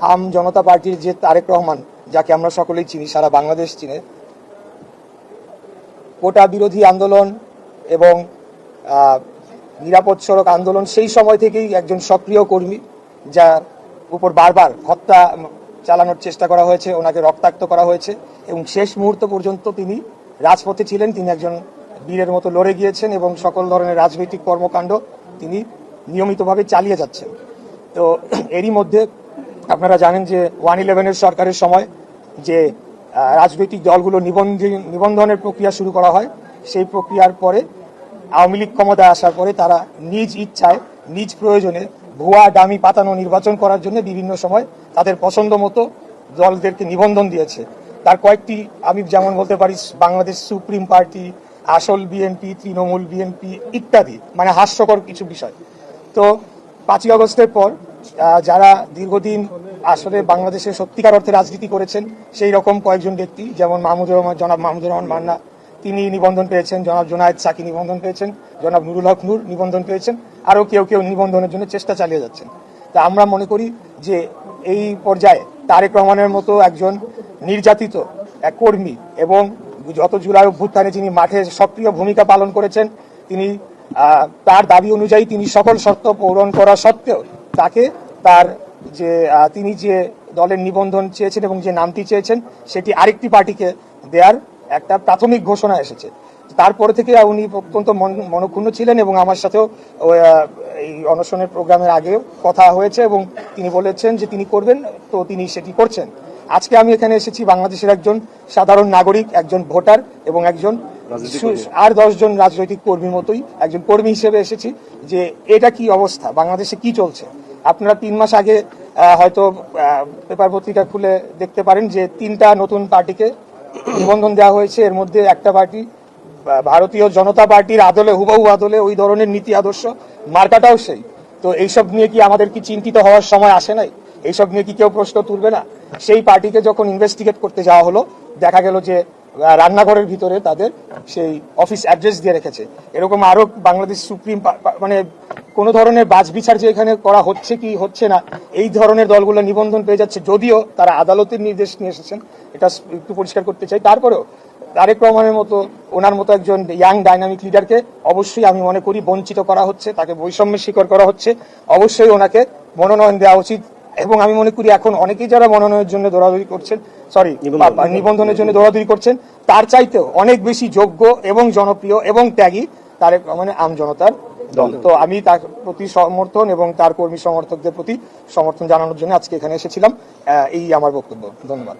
আম জনতা পার্টির যে তারেক রহমান, যাকে আমরা সকলেই চিনি, সারা বাংলাদেশ চিনে, কোটা বিরোধী আন্দোলন এবং নিরাপদ সড়ক আন্দোলন, সেই সময় থেকেই একজন সক্রিয় কর্মী, যার উপর বারবার হত্যা চালানোর চেষ্টা করা হয়েছে, ওনাকে রক্তাক্ত করা হয়েছে এবং শেষ মুহূর্ত পর্যন্ত তিনি রাজপথে ছিলেন, তিনি একজন বীরের মতো লড়ে গিয়েছেন এবং সকল ধরনের রাজনৈতিক কর্মকাণ্ড তিনি নিয়মিতভাবে চালিয়ে যাচ্ছেন। তো, এরই মধ্যে আপনারা জানেন যে ওয়ান ইলেভেনের সরকারের সময় যে রাজনৈতিক দলগুলো নিবন্ধন নিবন্ধনের প্রক্রিয়া শুরু করা হয়, সেই প্রক্রিয়ার পরে আওয়ামী লীগ ক্ষমতায় আসার পরে তারা নিজ ইচ্ছায়, নিজ প্রয়োজনে ভুয়া ডামি পাতানো নির্বাচন করার জন্য বিভিন্ন সময় তাদের পছন্দ মতো দলদেরকে নিবন্ধন দিয়েছে। তার কয়েকটি, আমি যেমন বলতে পারি, বাংলাদেশ সুপ্রিম পার্টি, আসল বিএনপি, তৃণমূল বিএনপি ইত্যাদি মানে হাস্যকর কিছু বিষয়। তো পাঁচই আগস্টের পর যারা দীর্ঘদিন আসলে বাংলাদেশে সত্যিকার অর্থে রাজনীতি করেছেন, সেই রকম কয়েকজন ব্যক্তি, যেমন মাহমুদুর রহমান, জনাব মাহমুদুর রহমান মান্না, তিনি নিবন্ধন পেয়েছেন, জনাব জোনায়েদ সাকি নিবন্ধন পেয়েছেন, জনাব নুরুল হক নূর নিবন্ধন পেয়েছেন, আরও কেউ কেউ নিবন্ধনের জন্য চেষ্টা চালিয়ে যাচ্ছেন। তা আমরা মনে করি যে এই পর্যায়ে তারেক রহমানের মতো একজন নির্যাতিত, এক কর্মী এবং যত জুলাই অভ্যুত্থানে যিনি মাঠে সক্রিয় ভূমিকা পালন করেছেন, তিনি তার দাবি অনুযায়ী তিনি সকল শর্ত পূরণ করা সত্ত্বেও তাকে তার যে তিনি যে দলের নিবন্ধন চেয়েছেন এবং যে নামটি চেয়েছেন, সেটি আরেকটি পার্টিকে দেওয়ার একটা প্রাথমিক ঘোষণা এসেছে। তারপরে থেকে উনি অত্যন্ত মন- মনক্ষুণ্ণ ছিলেন এবং আমার সাথেও এই অনশনের প্রোগ্রামের আগেও কথা হয়েছে এবং তিনি বলেছেন যে তিনি করবেন, তো তিনি সেটি করছেন। আজকে আমি এখানে এসেছি বাংলাদেশের একজন সাধারণ নাগরিক, একজন ভোটার এবং একজন আর দশজন রাজনৈতিক কর্মীর মতোই একজন কর্মী হিসেবে এসেছি যে এটা কি অবস্থা? বাংলাদেশে কি চলছে? আপনারা তিন মাস আগে হয়তো পেপার পত্রিকা খুলে দেখতে পারেন যে তিনটা নতুন পার্টিকে নিবন্ধন দেওয়া হয়েছে। এর মধ্যে একটা পার্টি ভারতীয় জনতা পার্টির আদলে হুবহু আদলে ওই ধরনের নীতি আদর্শ মার্কাটাও সেই। তো এইসব নিয়ে কি আমাদের কি চিন্তিত হওয়ার সময় আসে নাই? এইসব নিয়ে কি কেউ প্রশ্ন তুলবে না? সেই পার্টিকে যখন ইনভেস্টিগেট করতে যাওয়া হলো দেখা গেল যে রান্নাঘরের ভিতরে তাদের সেই অফিস অ্যাড্রেস দিয়ে রেখেছে। এরকম আরও বাংলাদেশ সুপ্রিম মানে কোনো ধরনের বাজবিচার যে এখানে করা হচ্ছে কি হচ্ছে না, এই ধরনের দলগুলো নিবন্ধন পেয়ে যাচ্ছে, যদিও তারা আদালতের নির্দেশ নিয়ে এসেছেন, এটা একটু পরিষ্কার করতে চাই। তারপরেও তারেক রহমানের মতো, ওনার মতো একজন ইয়াং ডাইনামিক লিডারকে অবশ্যই আমি মনে করি বঞ্চিত করা হচ্ছে, তাকে বৈষম্যের শিকার করা হচ্ছে। অবশ্যই ওনাকে মনোনয়ন দেওয়া উচিত। এবং আমি মনে করি এখন অনেকেই যারা মনোনয়নের জন্য দৌড়াদৌড়ি করছেন সরি নিবন্ধনের জন্য। দৌড়াদৌড়ি করছেন তার চাইতেও অনেক বেশি যোগ্য এবং জনপ্রিয় এবং ত্যাগী তার মানে আম জনতার দল। তো আমি তার প্রতি সমর্থন এবং তার কর্মী সমর্থকদের প্রতি সমর্থন জানানোর জন্য আজকে এখানে এসেছিলাম। এই আমার বক্তব্য। ধন্যবাদ।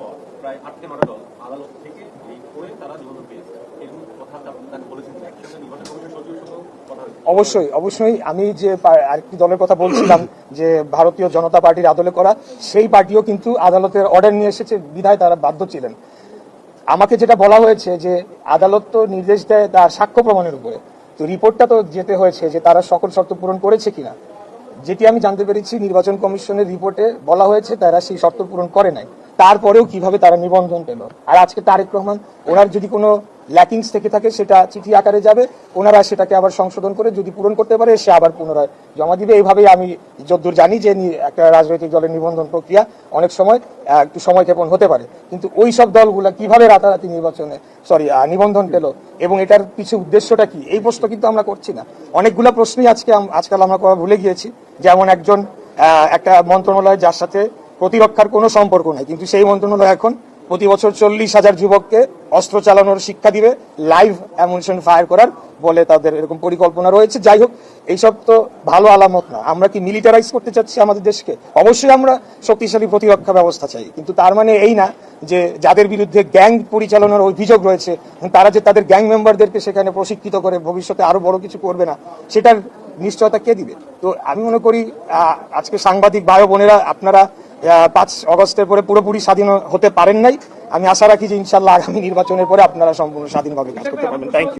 পর প্রায় আট থেকে নটা দল আদালত থেকে এই করে তারা পেয়েছে। অবশ্যই অবশ্যই। আমি যে আরেকটি দলের কথা বলছিলাম, যে ভারতীয় জনতা পার্টির আদলে করা, সেই পার্টিও কিন্তু আদালতের অর্ডার নিয়ে এসেছে, বিধায় তারা বাধ্য ছিলেন। আমাকে যেটা বলা হয়েছে যে আদালত তো নির্দেশ দেয় তার সাক্ষ্য প্রমাণের উপরে। তো রিপোর্টটা তো যেতে হয়েছে যে তারা সকল শর্ত পূরণ করেছে কিনা। যেটি আমি জানতে পেরেছি, নির্বাচন কমিশনের রিপোর্টে বলা হয়েছে তারা সেই শর্ত পূরণ করে নাই। তারপরেও কীভাবে তারা নিবন্ধন পেল। আর আজকে তারেক রহমান, ওনার যদি কোনো ল্যাকিংস থেকে থাকে, সেটা চিঠি আকারে যাবে। ওনারা সেটাকে আবার সংশোধন করে যদি পূরণ করতে পারে, সে আবার পুনরায় জমা দিবে। এইভাবেই আমি যদ্দূর জানি যে একটা রাজনৈতিক দলের নিবন্ধন প্রক্রিয়া অনেক সময় একটু সময় ক্ষেপণ হতে পারে। কিন্তু ওই সব দলগুলো কীভাবে রাতারাতি নির্বাচনে সরি নিবন্ধন পেল এবং এটার কিছু উদ্দেশ্যটা কি, এই প্রশ্ন কিন্তু আমরা করছি না। অনেকগুলা প্রশ্নই আজকে আজকাল আমরা করা ভুলে গিয়েছি। যেমন একজন একটা মন্ত্রণালয় যার সাথে প্রতিরক্ষার কোনো সম্পর্ক নাই। কিন্তু সেই মন্ত্রণালয় এখন প্রতি বছর চল্লিশ হাজার যুবককে অস্ত্র চালানোর শিক্ষা দিবে লাইভ অ্যামুনিশন ফায়ার করার বলে তাদের এরকম পরিকল্পনা রয়েছে। যাই হোক, এইসব তো ভালো আলামত না। আমরা কি মিলিটারাইজ করতে চাচ্ছি আমাদের দেশকে? অবশ্যই আমরা শক্তিশালী প্রতিরক্ষা ব্যবস্থা চাই। কিন্তু তার মানে এই না যে যাদের বিরুদ্ধে গ্যাং পরিচালনার অভিযোগ রয়েছে, তারা যে তাদের গ্যাং মেম্বারদেরকে সেখানে প্রশিক্ষিত করে ভবিষ্যতে আরও বড় কিছু করবে না, সেটার নিশ্চয়তা কে দিবে? তো আমি মনে করি আজকে সাংবাদিক ভাই বোনেরা, আপনারা পাঁচ অগস্টের পরে পুরোপুরি স্বাধীন হতে পারেন নাই। আমি আশা রাখি যে ইনশাল্লাহ আগামী নির্বাচনের পরে আপনারা সম্পূর্ণ স্বাধীনভাবে কাজ করতে পারবেন। Thank you